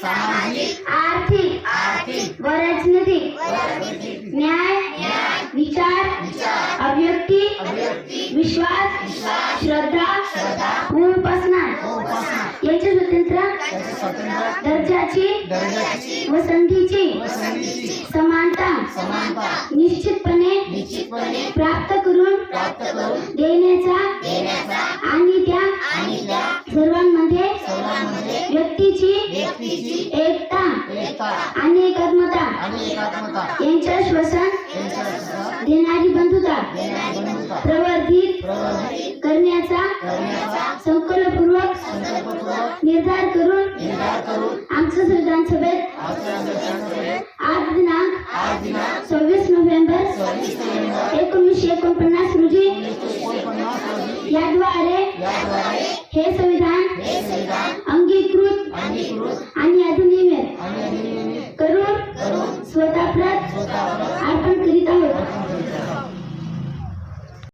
सामाजिक आर्थिक आर्थिक व राजनैतिक न्याय न्याय, विचार विचार, अभिव्यक्ती विश्वास विश्वास, श्रद्धा श्रद्धा, व उपासना याच्या स्वतंत्र दर्जाची व संधीची समानता समानता निश्चितपणे प्राप्त करून सर्वांमध्ये व्यक्तीची एकता आणि एकात्मता यांच्या श्वसन देणारी बंधुता प्रवर्धित करण्याचा संकल्पपूर्वक निर्धार करून निर्धार करून आमचं संविधान सभेत आज दिनांक सव्वीस नोव्हेंबर एकोणीसशे एकोणपन्नास रोजी याद्वारे हे संविधान अंगीकृत आणि अधिनियमित करून स्वतःवर अर्पण करीत आहोत.